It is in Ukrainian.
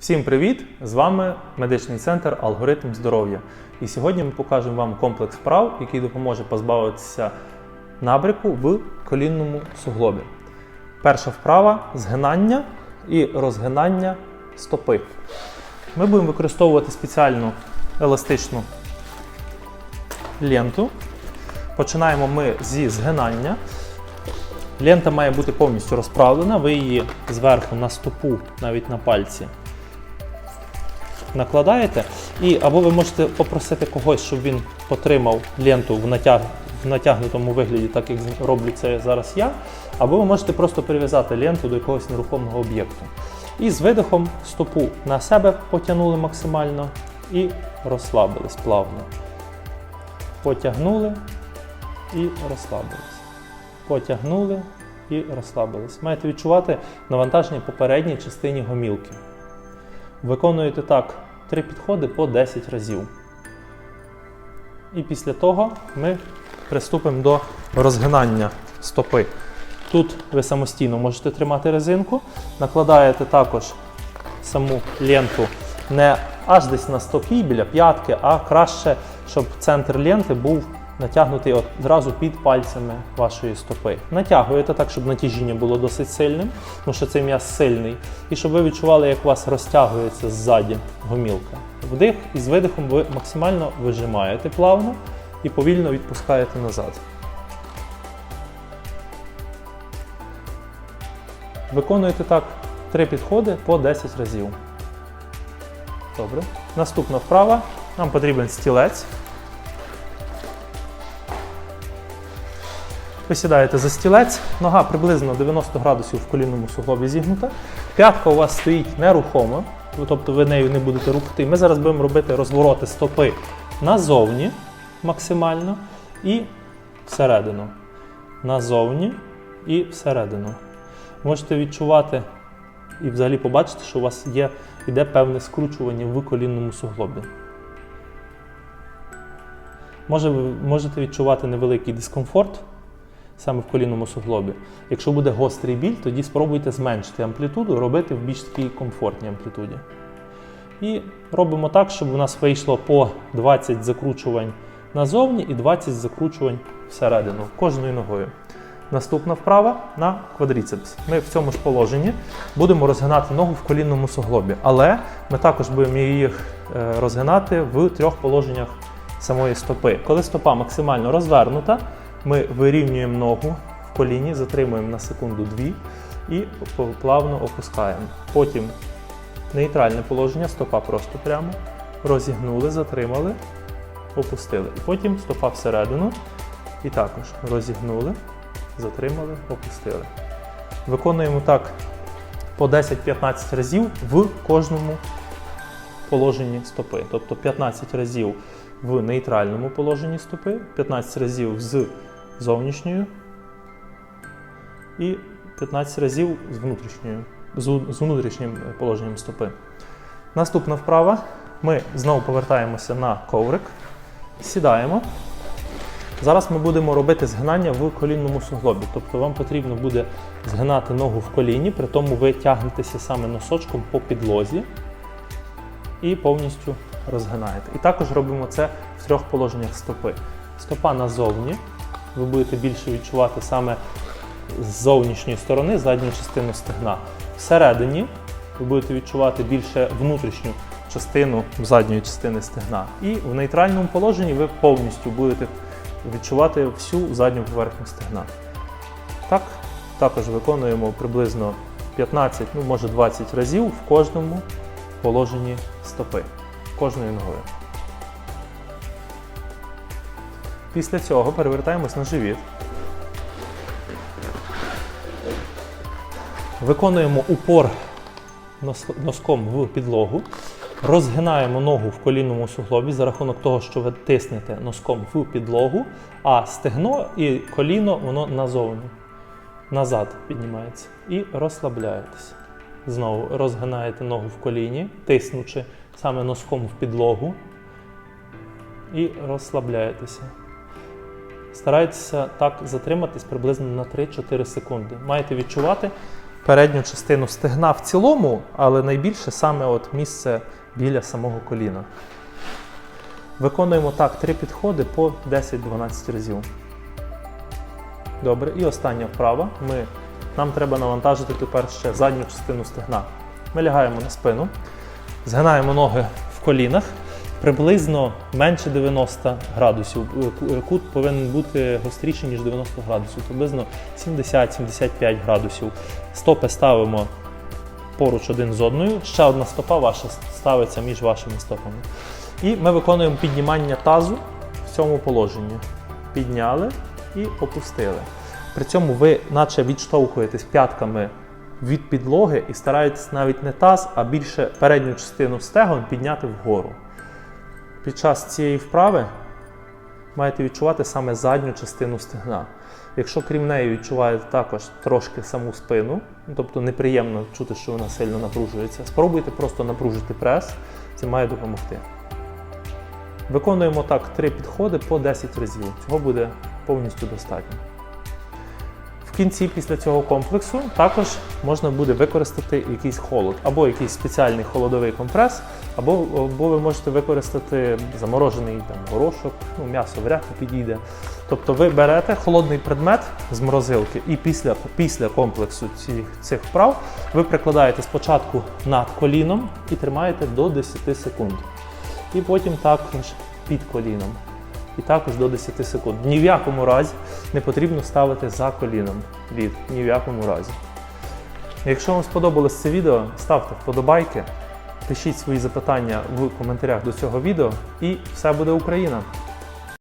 Всім привіт! З вами медичний центр Алгоритм здоров'я. І сьогодні ми покажемо вам комплекс вправ, який допоможе позбавитися набряку в колінному суглобі. Перша вправа згинання і розгинання стопи. Ми будемо використовувати спеціальну еластичну ленту. Починаємо ми зі згинання. Лента має бути повністю розправлена, ви її зверху на стопу, навіть на пальці, накладаєте. І або ви можете попросити когось, щоб він потримав ленту в, натяг, в натягнутому вигляді, так як роблю це зараз я, або ви можете просто прив'язати ленту до якогось нерухомого об'єкту. І з видихом стопу на себе потягнули максимально і розслабились плавно. Потягнули і розслабились. Потягнули і розслабились. Маєте відчувати навантаження по передній частині гомілки. Виконуєте так три підходи по 10 разів. І після того ми приступимо до розгинання стопи. Тут ви самостійно можете тримати резинку, накладаєте також саму ленту не аж десь на стопі біля п'ятки, а краще, щоб центр ленти був натягнутий от зразу під пальцями вашої стопи. Натягуєте так, щоб натяжіння було досить сильним, тому що цей м'яз сильний, і щоб ви відчували, як у вас розтягується ззаді гомілка. Вдих і з видихом ви максимально вижимаєте плавно і повільно відпускаєте назад. Виконуєте так три підходи по 10 разів. Добре. Наступна вправа. Нам потрібен стілець. Ви сідаєте за стілець, нога приблизно 90 градусів в колінному суглобі зігнута. П'ятка у вас стоїть нерухомо, тобто ви нею не будете рухати. Ми зараз будемо робити розвороти стопи назовні максимально і всередину. Назовні і всередину. Можете відчувати і взагалі побачити, що у вас є іде певне скручування в колінному суглобі. Може, можете відчувати невеликий дискомфорт саме в колінному суглобі. Якщо буде гострий біль, тоді спробуйте зменшити амплітуду, робити в більш такій комфортній амплітуді. І робимо так, щоб у нас вийшло по 20 закручувань назовні і 20 закручувань всередину кожною ногою. Наступна вправа на квадріцепс. Ми в цьому ж положенні будемо розгинати ногу в колінному суглобі, але ми також будемо їх е, розгинати в трьох положеннях самої стопи. Коли стопа максимально розвернута, ми вирівнюємо ногу в коліні, затримуємо на секунду-дві і плавно опускаємо. Потім нейтральне положення, стопа просто прямо. Розігнули, затримали, опустили. І потім стопа всередину. І також розігнули, затримали, опустили. Виконуємо так по 10-15 разів в кожному положенні стопи. Тобто 15 разів в нейтральному положенні стопи, 15 разів з зовнішньою і 15 разів з внутрішньою, з внутрішнім положенням стопи. Наступна вправа. Ми знову повертаємося на коврик, сідаємо. Зараз ми будемо робити згинання в колінному суглобі. Тобто вам потрібно буде згинати ногу в коліні, при тому ви тягнетеся саме носочком по підлозі і повністю розгинаєте. І також робимо це в трьох положеннях стопи. Стопа назовні, ви будете більше відчувати саме з зовнішньої сторони задню частину стегна. Всередині ви будете відчувати більше внутрішню частину задньої частини стегна. І в нейтральному положенні ви повністю будете відчувати всю задню поверхню стегна. Так, також виконуємо приблизно 15, ну може 20 разів в кожному положенні стопи, кожною ногою. Після цього перевертаємось на живіт. Виконуємо упор носком в підлогу. Розгинаємо ногу в колінному суглобі за рахунок того, що ви тиснете носком в підлогу, а стегно і коліно воно назовні, назад піднімається. І розслабляєтесь. Знову розгинаєте ногу в коліні, тиснучи саме носком в підлогу. І розслабляєтеся. Старайтеся так затриматись приблизно на 3-4 секунди. Маєте відчувати, передню частину стегна в цілому, але найбільше саме от місце біля самого коліна. Виконуємо так три підходи по 10-12 разів. Добре, і остання вправа. Ми, нам треба навантажити тепер ще задню частину стегна. Ми лягаємо на спину, згинаємо ноги в колінах. Приблизно менше 90 градусів. Е, е, Кут повинен бути гостріший, ніж 90 градусів, приблизно 70-75 градусів. Стопи ставимо поруч один з одною. Ще одна стопа ваша ставиться між вашими стопами. І ми виконуємо піднімання тазу в цьому положенні. Підняли і опустили. При цьому ви наче відштовхуєтесь п'ятками від підлоги і стараєтесь навіть не таз, а більше передню частину стегон підняти вгору. Під час цієї вправи маєте відчувати саме задню частину стегна. Якщо крім неї відчуваєте також трошки саму спину, ну, тобто неприємно чути, що вона сильно напружується, спробуйте просто напружити прес, це має допомогти. Виконуємо так три підходи по 10 разів. Цього буде повністю достатньо. Кінці після цього комплексу також можна буде використати якийсь холод, або якийсь спеціальний холодовий компрес, або, або ви можете використати заморожений там, горошок, ну, м'ясо вряд ли підійде. Тобто ви берете холодний предмет з морозилки і після, після комплексу цих, цих вправ ви прикладаєте спочатку над коліном і тримаєте до 10 секунд. І потім також під коліном. І також до 10 секунд. Ні в якому разі не потрібно ставити за коліном від. Ні в якому разі. Якщо вам сподобалось це відео, ставте вподобайки, пишіть свої запитання в коментарях до цього відео, і все буде Україна!